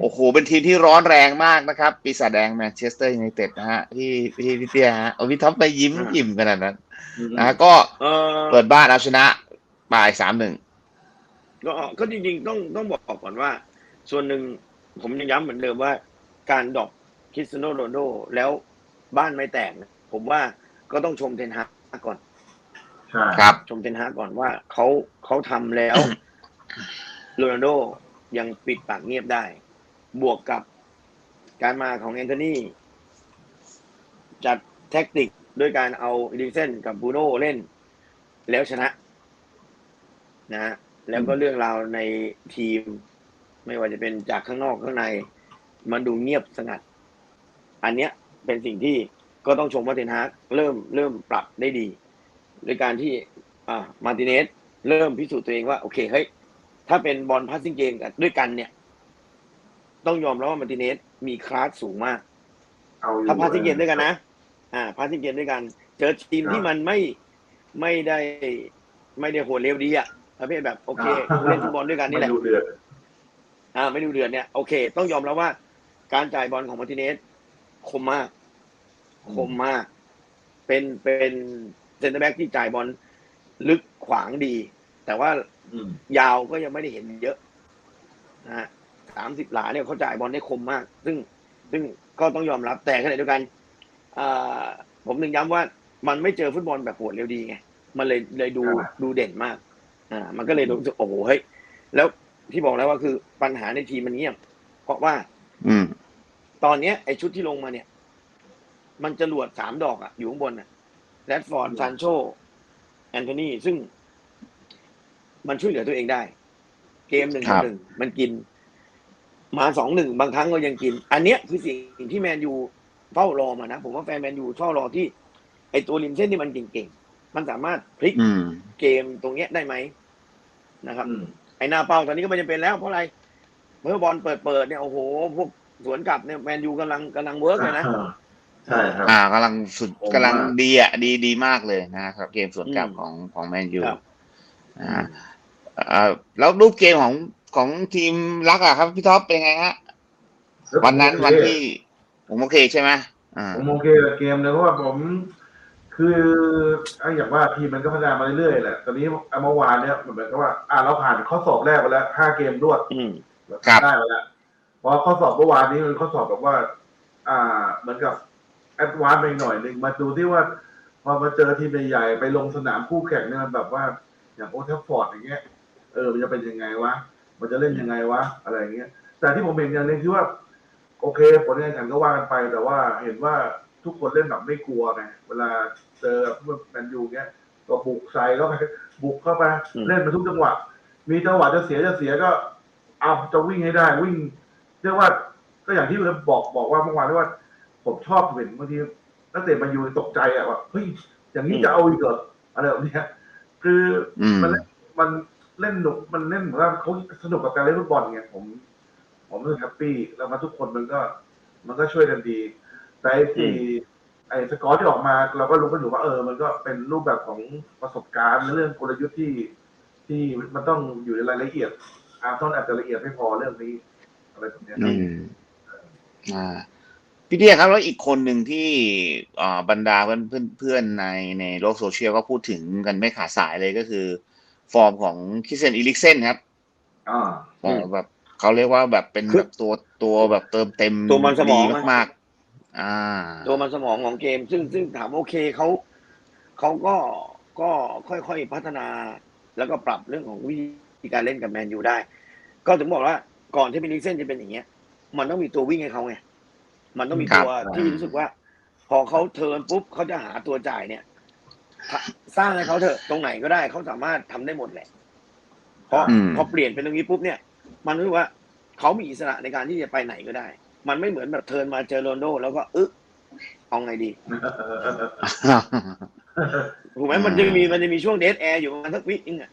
โอ้โห เป็นทีมที่ร้อนแรงมากนะครับ ปีศาจแดงแมนเชสเตอร์ยูไนเต็ดนะฮะที่ที่พี่เตี้ยฮะโอ้พี่ท็อปไปยิ้มอ่ายิ้มขนาดนั้นนะฮะก็เออเปิดบ้านเอาชนะปลายสามหนึ่งก็ก็จริงๆต้องต้องบอกก่อนว่า ส่วนหนึ่งผมยังย้ำเหมือนเดิมว่า การดรอกคริสเตียโนโรนัลโดแล้วบ้านไม่แตกนะผมว่าก็ต้องชมเทนฮากก่อนใช่ครับชมเทนฮากก่อนว่าเขาเขาทำแล้วโรนัลโดยังปิดปากเงียบได้ บวกกับการมาของแอนโทนีจัดแท็กติกด้วยการเอาดิวเซนกับบูโน่เล่น แล้วชนะ นะ แล้วก็เรื่องราวในทีม ไม่ว่าจะเป็นจากข้างนอกข้างใน มันดูเงียบสงัด อันเนี้ยเป็นสิ่งที่ก็ต้องชมว่าเทนฮากเริ่มเริ่มปรับได้ดีโดยการที่ อ่ามาร์ติเนสเริ่มพิสูจน์ตัวเองว่า โอเคเฮ้ยถ้าเป็นบอลพาสซิ่งเกมกันด้วยกันเนี่ย ต้องยอมรับว่ามาร์ติเนสมีคลาสสูงมากเอาอยู่ถ้าพาสซิ่งเกมด้วยกันนะ อ่า พาสซิ่งเกมด้วยกัน เจอทีมที่มันไม่ไม่ได้ไม่ได้โหดเร็วดีอะประเภทแบบโอเคเล่นฟุตบอลด้วยกันนี่แหละมัดูเดือดอ่าไม่ดูเดือดเนี่ยโอเค ต้องยอมรับว่า การจ่ายบอลของมาร์ติเนสคมมาก คมมาก เป็นเป็นเซนเตอร์แบ็กที่จ่ายบอลลึกขวางดี แต่ว่าอืมยาวก็ยังไม่ได้เห็นเยอะนะฮะ สามสิบหลาเนี่ยเขาจ่ายบอลได้คมมาก ซึ่งซึ่งก็ต้องยอมรับแต่ขณะเดียวกันอ่าผมถึงย้ำว่ามันไม่เจอฟุตบอลแบบโหดเร็วดีไงมันเลยเลยดูดูเด่นมาก อ่า มันก็เลยรู้สึกโอ้โหเฮ้ยแล้วที่บอกแล้วว่าคือปัญหาในทีมมันเงียบ เพราะว่า อืม ตอนเนี้ยไอชุดที่ลงมาเนี่ย มันจะหลวดสามดอกอะอยู่ข้างบนอะแรดฟอร์ดซานโชแอนโทนีซึ่ง มันช่วยเหลือตัวเองได้ เกมหนึ่งครัต่อบหนึ่งมันกิน มาสองหนึ่งบางครั้งก็ยังกิน อันเนี้ยคือสิ่งที่แมนยูเฝ้ารอมานะ ผมว่าแฟนแมนยูเฝ้ารอที่ไอตัวริมเส้นที่มันเก่งๆ มันสามารถพลิกอืมเกมตรงเนี้ยได้ไหมนะครับอืมไอ้หน้าเป้าตอนนี้ก็ไม่จำเป็นแล้ว เพราะอะไรเมื่อบอลเปิดเปิดๆเนี่ยโอ้โหพวกสวนกลับเนี่ยแมนยูกำลังกำลังเวิร์กเลยนะใช่ครับอ่ากำลังสุดผมกำลังว่าดีอะดีดีมากเลยนะครับ เกมสวนกลับอืมของของแมนยูครับอ่าอ่าแล้วรูปเกมของ ของทีมรักอะครับพี่ท็อปเป็นไงฮะ วันนั้นวันที่ ผมโอเคใช่ไหมอ่าผมโอเคกับเกมเลยเพราะว่าผม คือไอ้อย่างว่าทีมมันก็พัฒนามาเรื่อยๆแหละตอนนี้เมื่อวานเนี่ยเหมือนกับว่า อ่าเราผ่านข้อสอบแรกไปแล้วห้าเกมรวดอืมครับได้ไปแล้วเพราะข้อสอบเมื่อวานนี้มันข้อสอบแบบว่า อ่า เหมือนกับแอดวานซ์ไปหน่อยหนึ่งมาดูที่ว่า พอมาเจอทีมใหญ่ๆไปลงสนามคู่แข่งเนี่ยมันแบบว่า อย่างโอเทฟฟอร์ดอย่างเงี้ยเออมันจะเป็นยังไงวะ มันจะเล่นยังไงวะอะไรอย่างเงี้ย แต่ที่ผมเห็นอย่างหนึงคือว่า โอเค ผลงานแข่งก็ว่ากันไปแต่ว่าเห็นว่าทุกคนเล่นแบบไม่กลัวไงเวลาเจอพวกแมนยูเงี้ยก็บุกใส่เข้าไปบุกเข้าไปอืมเล่นมาทุกจังหวะ มีจังหวะจะเสียจะเสียก็ เอาจะวิ่งให้ได้วิ่งเรียกว่าก็อย่างที่เราบอกบอกว่าเมื่อวานที่ว่า ผมชอบเห็นบางทีนักเตะแมายูตกใจอะว่าเฮ้ยอย่างนี้จะเอาอีกเหรออะไรแบบเนี้ยคืออืมมันเล่นมัน เล่นหนุกมันเล่นเหมือนว่าเขาสนุกกับการเล่นฟุตบอลไงผม ผมรู้สึกแฮปปี้แล้วมาทุกคนมันก็ มันก็ช่วยกันดี แต่ไอ้ที่ไอ้สกอร์ที่ออกมาเราก็รู้กันอยู่ว่าเออ มันก็เป็นรูปแบบของประสบการณ์และเรื่องกลยุทธ์ที่ที่มันต้องอยู่ในรายละเอียดอาร์ตอนอาจจะละเอียดไม่พอเรื่องนี้อะไรแบบเนี้ยคอืรับมอ่าพี่เดียครับแล้วอีกคนหนึ่งที่อ่าบรรดาเพื่อนเพื่อนเพื่อนในในโลกโซเชียลก็พูดถึงกันไม่ขาดสายเลยก็คือ ฟอร์มของคิเซนอีลิกเซนครับอ่าอืมแบบเขาเรียกว่าแบบเป็นคือแบบตัวตัวแบบเติมเต็มตัวมันสมอง ดีอะมากๆอ่า ตัวมันสมองของเกม ซึ่งซึ่งถามว่าโอเคเขาเขาก็ก็ค่อยๆพัฒนา แล้วก็ปรับเรื่องของวิธีการเล่นกับแมนยูได้ ก็ถึงบอกว่าก่อนที่มินิเซนจะเป็นอย่างเงี้ย มันต้องมีตัววิ่งให้เขาไงมันต้องมีตัวครับ ที่รู้สึกว่า พอเขาเทิร์นปุ๊บเขาจะหาตัวจ่ายเนี่ย สร้างให้เขาเถอะตรงไหนก็ได้เขาสามารถทำได้หมดแหละเพราะอืมพอเปลี่ยนเป็นตรงนี้ปุ๊บเนี่ย มันรู้สึกว่าเขามีอิสระในการที่จะไปไหนก็ได้ มันไม่เหมือนแบบเทิร์นมาเจอโรนลโด แล้วก็อึะเอาไงดีถูกไหมอืมมันจะมีมันจะมีช่วงเดทแอร์อยู่ประมาณสักวินึงอะ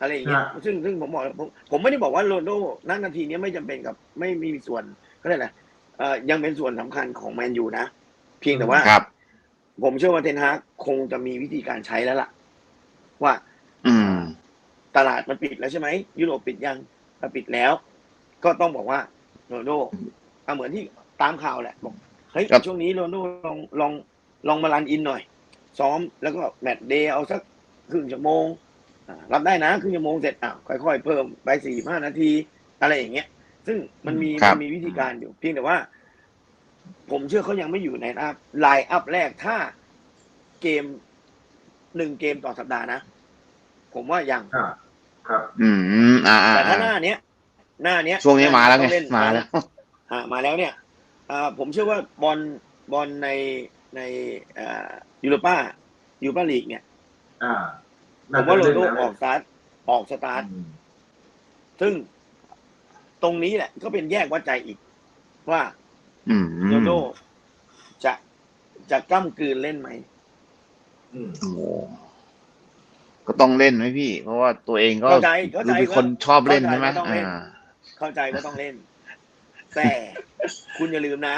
อะไรอย่างเงี้ยฮะซึ่งซึ่งผมบอกผมผมไม่ได้บอกว่าโรนลโดณนาทีนี้ไม่จำเป็นกับไม่มีส่วนก็ได้แหละเอ่อยังเป็นส่วนสำคัญของแมนยูนะ เพียงแต่ว่าครับ ผมเชื่อว่าเทนฮากคงจะมีวิธีการใช้แล้วล่ะ ว่าอืมตลาดมันปิดแล้วใช่ไหมยุโรปปิดยังถ้าปิดแล้ว ก็ต้องบอกว่าโรนัลโดเอาเหมือนที่ตามข่าวแหละบอกเฮ้ยครับช่วงนี้โรนัลโดลองลองลองมารันอินหน่อย ซ้อมแล้วก็แมตช์เดย์เอาสักครึ่งชั่วโมงอ่ารับได้นะครึ่งชั่วโมงเสร็จอะค่อยๆ เพิ่มไปสี่ห้านาที อะไรอย่างเงี้ย ซึ่งมันมีครัมับนมีวิธีการอยู่ เพียงแต่ว่า ผมเชื่อเขายังไม่อยู่ในอัพไลน์อัพแรกถ้าเกมหนึ่งเกมต่อสัปดาห์นะ ผมว่ายังอ่าครับ อืม อ่าอ่าแต่ถ้าหอ่าน้าเนี้ย หน้าเนี้ยช่วงนี้มาแล้วไงต้องเนมาแล้วอ่ามาแล้วเนี่ยอ่าผมเชื่อว่าบอลบอลในในอ่ายูโรป้ายูโรป้าลีกเนี่ย อ่าผมว่าโรเล่นัลโดนะออกสตาร์ทออกสตาร์ทอืมซึ่งตรงนี้แหละ ก็เป็นแยกวัดใจอีก ว่าอืม โรนัลโดจะจะกล้ำกลืนเล่นไหมอืมโอ้โหก็ต้องเล่นไหมพี่ เพราะว่าตัวเองก็เข้าใจเข้าใจดูเป็นคนชอบเล่นเข้าใจใช่ไหมว่าต้องเล่นอ่าเข้าใจว่าต้องเล่น แต่คุณอย่าลืมนะ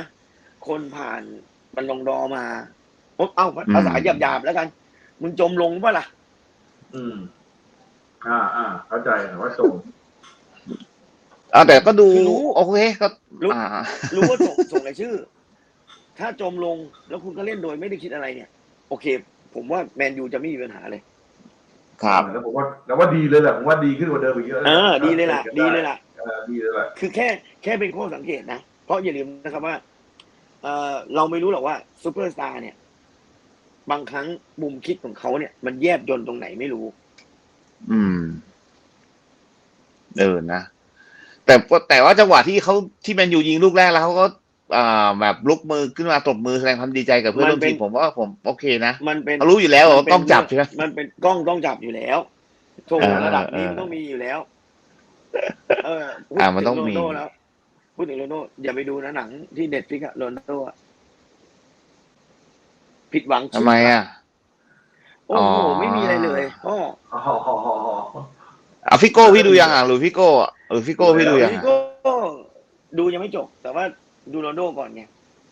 คนผ่านบันลงดอร์มาโอ๊ะเอาภาษาหยาบๆแล้วกันมึงจมลงปะล่ะ อืม อ่าอ่าเข้าใจว่าจง อ่าแต่ก็ดูคือรู้ โอเคก็รู้อ่ารู้ว่าส่งส่งรายชื่อ ถ้าจมลงแล้วคุณก็เล่นโดยไม่ได้คิดอะไรเนี่ย โอเค ผมว่าแมนยูจะไม่มีปัญหาเลย ครับแล้วผมว่าแล้วว่าดีเลยแหละผมว่าดีขึ้นกว่าเดิมอีกเยอะเออ ดีเลยล่ะ ดีเลยล่ะ เออดีเลยแหละคือแค่แค่เป็นข้อสังเกตนะ เพราะอย่าลืมนะครับว่าเออเราไม่รู้หรอกว่าซูเปอร์สตาร์เนี่ย บางครั้งมุมคิดของเขาเนี่ย มันแยบยนตรงไหนไม่รู้ อืมเออนะ แต่ว่าแต่ว่าจังหวะที่เขาที่แมนยูยิงลูกแรกแล้วเขาก็อ่าแบบลุกมือขึ้นมาตบมือแสดงความดีใจกับเพื่อนร่วมทีมผมว่าผมโอเคนะมันเป็นเขารู้อยู่แล้วว่าต้องจับใช่ไหมมันเป็นกล้องต้องจับอยู่แล้วโชว์เออระดับนี้เออมันต้องมีอยู่แล้ว เออพูดอ่ามันถึต้องโรมีนลโดแล้วพูดถึงโรนลโดอย่าไปดูนะหนังที่เน็ตฟิกอะโรนลโดอะผิดหวังทำไมอะโอ้โหอ๋อไม่มีอะไรเลยพ่ออ๋ออ๋ออ๋ออ๋ออะฟิโก้พี่ดูยังอะหรือฟิโก้อะ หรือฟิโก้พี่ดูยังนี่อะก็ดูยังไม่จบ แต่ว่าดูโรนลโดก่อนไง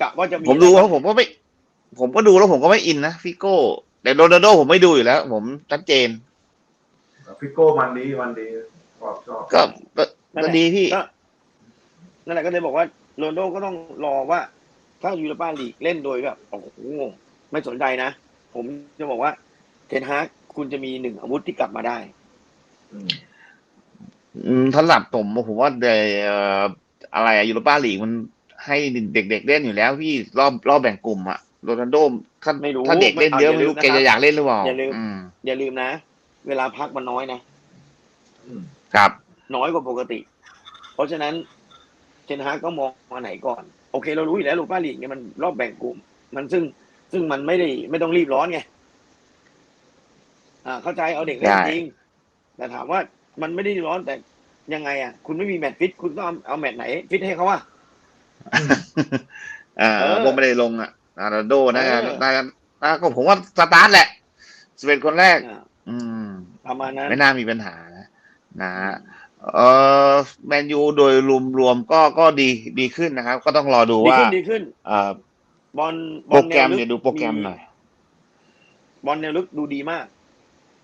กะว่าจะมีผมดูเพราะผมก็ไม่ ผมก็ดูแล้วผมก็ไม่อินนะฟิโก้ แต่โรนัลโดผมไม่ดูอยู่แล้ว ผมชัดเจนฟิโก้มันดีมันดีชอบชอบก็ก็ก็ดีพี่ก็นั่นแหละก็เลยบอกว่าโรนลโดก็ต้องรอว่า ถ้ายูโรปาลีกเล่นโดยแบบโอ้โหไม่สนใจนะ ผมจะบอกว่า เทนฮากคุณจะมีหนึ่งอาวุธที่กลับมาได้ อืมอืมสำหรับผมผมว่าเดเอ่ออะไรอะยูโรปาลีกมันให้เด็กๆเล่นอยู่แล้วพี่รอบรอบแบ่งกลุ่มอะโรนัลโดถ้าไม่รู้ถ้าเด็กเล่นเยอะเอาอย่าไม่รู้ลืมแกนะครับจะอยากเล่นหรือเปล่าอย่าลืมอืมอย่าลืมนะ เวลาพักมันน้อยนะอืมครับ น้อยกว่าปกติ เพราะฉะนั้นเทนฮากก็มองมาไหนก่อน โอเค เรารู้อยู่แล้วลูกป้าลีกเนี่ยมันรอบแบ่งกลุ่ม มันซึ่งซึ่งมันไม่ได้ไม่ต้องรีบร้อนไงอ่าเข้าใจเอาเด็กเล่นได้จริงแต่ถามว่า มันไม่ได้รีบร้อนแต่ยังไงอะ คุณไม่มีแมตช์ฟิต คุณต้องเอาเอาแมตช์ไหน ฟิตให้เขาอะอ่าเออผมไม่ได้ลงอะโรนัลโดน่าจะเออน่าจะน่าก็ผมว่าสตาร์ทแหละสเปนคนแรกอ่าอืม ประมาณนั้น ไม่น่ามีปัญหานะนะฮะเออแมนยูโดยรวมๆก็ก็ดีดีขึ้นนะครับ ก็ต้องรอดูดีว่าขึ้นดีขึ้นเอ่อบอลบโปอรลแกรมแนวลึเดี๋ยวดูโปรแกรมหน่อยบอลแนวลึกดูดีมาก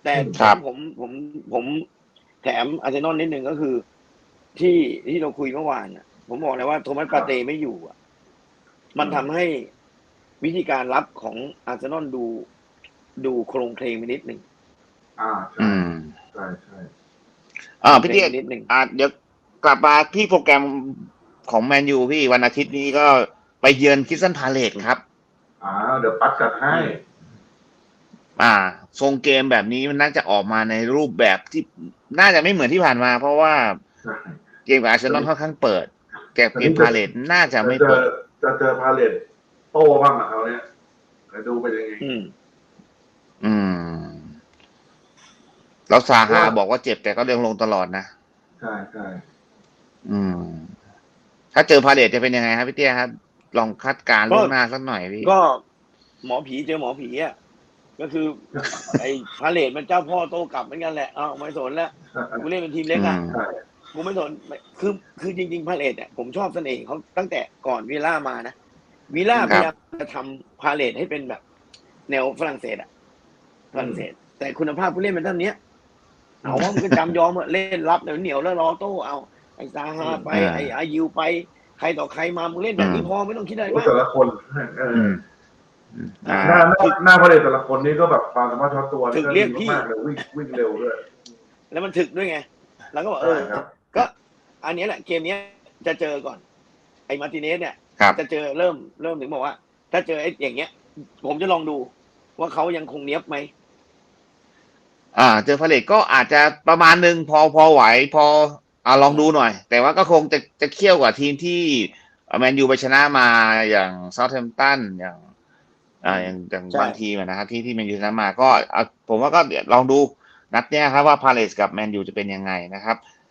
แต่ครับผมผมผมแถมอาร์เซนอลนิดนึงก็คือ ที่ที่เราคุยเมื่อวานน่ะผมบอกเลยว่าโทมัสปาเต้ไม่อยู่อะ มันทำให้วิธีการรับของอาร์เซนอลดูดูโครงเพลงไปนิดหนึ่งอ่าใช่อืมใช่ใช่อ่าพี่เตี้ยนิดหนึ่งอ่าเดี๋ยวกลับมาที่โปรแกรมของแมนยูพี่วันอาทิตย์นี้ก็ไปเยือนคิสตันพาเลตครับอ่าเดี๋ยวปัดจัดให้ อ่า ทรงเกมแบบนี้มันน่าจะออกมาในรูปแบบที่ น่าจะไม่เหมือนที่ผ่านมา เพราะว่าใช่เกมกับอาร์เซนอลค่อนข้างเปิด แต่เกมพาเลตน่าจะไม่จะเจเปิอดจะเจอพาเลตโตบ้างอะเขาเนี่ยไปดูไปนยังไงอืมอืม แล้วซาฮาบอกว่าเจ็บแต่ก็ยังลงตลอดนะ ใช่ใช่อืม ถ้าเจอพาเลตจะเป็นยังไงครับพี่เตี้ยครับ ลองคาดการณ์ล่วงหน้าสักหน่อยพี่ ก็หมอผีเจอหมอผีอะ ก็คือ ไอ้พาเลตมันเจ้าพ่อโตกลับเหมือนกันแหละเอ้าไม่สนแล้วกูเล่นเป็นทีมเล็กอะอืมใช่กูไม่สนไม่คือคือจริง ๆ พาเลตเนี่ยผมชอบเสน่ห์เขาตั้งแต่ก่อนวิลล่ามานะวิลล่าคพรับยายามจะทำพาเลตให้เป็นแบบ แนวฝรั่งเศสอะฝรั่งเศส แต่คุณภาพผู้เล่นมันเท่านี้เอาว่ามันก็จำยอมอะเล่นรับเหนียวๆแล้วรอโต้เอาไอ้ซาฮาไปอ่าไอ้อายิวไป ใครต่อใครมามึงเล่นแบบนี้พอไม่ต้องคิดอะไรโอ้มากแต่ละคนเอออือมอืมอ่า หน้าหน้าหน้าพระเดชแต่ละคนนี่ก็แบบความสามารถเฉพาะตัวถึนี่งก็เรีดียกพี่มากๆเลยวิ่งวิ่งเร็วด้วยแล้วมันถึกด้วยไง แล้วก็บอกเอใช่อครับ ก็อันเนี้ยแหละเกมเนี้ยจะเจอก่อน ไอ้มาร์ติเนสเนี่ย ครับ จะเจอเริ่มเริ่มถึงบอกว่า ถ้าเจอไอ้อย่างเงี้ย ผมจะลองดูว่าเขายังคงเนี้ยบไหม อ่า เจอพาเลตก็อาจจะประมาณหนึ่งพอพอไหว พออ่าลองดูหน่อย แต่ว่าก็คงจะจะเคี่ยวกว่าทีมที่แมนยูไปชนะมาอย่างเซาท์แฮมป์ตันอย่าง อ่าอย่างอย่างใช่บางทีมอะนะครับที่ที่แมนยูชนะมาก็อะผมว่าก็เดี๋ยวลองดูนัดเนี้ยครับว่าพาเลสกับแมนยูจะเป็นยังไงนะครับ